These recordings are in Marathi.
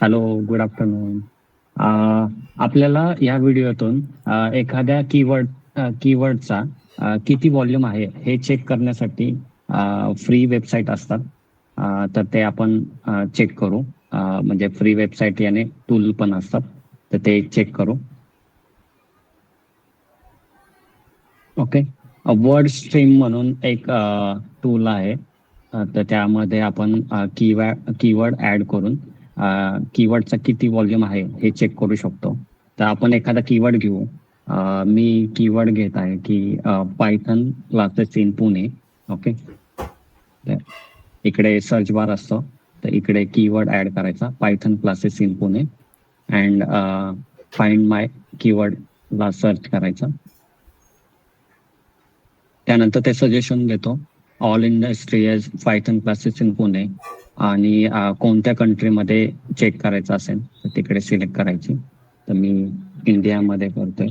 हॅलो गुड आफ्टरनून आपल्याला या व्हिडिओतून uh, एखाद्या कीवर्ड कीवर्डचा uh, uh, किती व्हॉल्यूम आहे हे चेक करण्यासाठी फ्री वेबसाईट असतात. तर ते आपण चेक करू. म्हणजे फ्री वेबसाईट याने टूल पण असतात. तर ते चेक करू. ओके वर्ड स्ट्रीम म्हणून एक टूल आहे. तर त्यामध्ये आपण कीवर्ड ऍड करून कीवर्डचा किती व्हॉल्यूम आहे हे चेक करू शकतो. तर आपण एखादा कीवर्ड घेऊ. मी कीवर्ड घेत आहे की Python classes in Pune okay इकडे सर्च बार असतो. तर इकडे कीवर्ड ऍड करायचा. Python classes in Pune and find my keyword ला सर्च करायचा. त्यानंतर ते सजेशन देतो. All industries Python classes in Pune आणि कोणत्या कंट्रीमध्ये चेक करायचं असेल तर तिकडे सिलेक्ट करायची. तर मी इंडियामध्ये करतोय.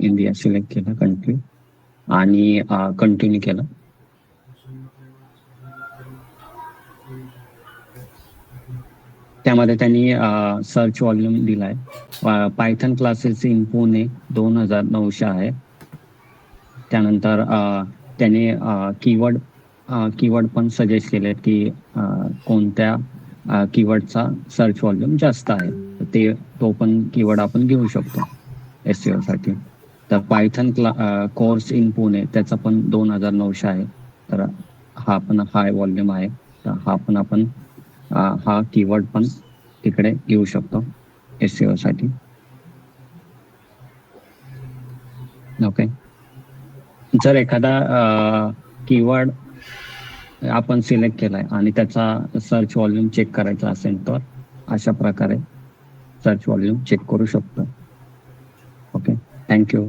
इंडिया सिलेक्ट केलं कंट्री आणि कंटिन्यू केलं. त्यामध्ये त्यांनी सर्च व्हॉल्यूम दिलाय. पायथन क्लासेस इन पुणे दोन हजार नऊशे आहे. त्यानंतर त्याने कीवर्ड कीवर्ड पण सजेस्ट केले की कोणत्या कीवर्डचा सर्च व्हॉल्यूम जास्त आहे. ते तो पण कीवर्ड आपण घेऊ शकतो एससाठी. तर पायथन क्ला कोर्स इन पुणे त्याचा पण दोन हजार नऊशे आहे. तर हा पण हाय व्हॉल्यूम आहे. तर हा पण आपण हा कीवर्ड पण तिकडे घेऊ शकतो एससाठी. ओके जर एखादा कीवर्ड आपण सिलेक्ट केलाय आणि त्याचा सर्च व्हॉल्यूम चेक करायचा असेल तर अशा प्रकारे सर्च व्हॉल्यूम चेक करू शकतो. Okay thank you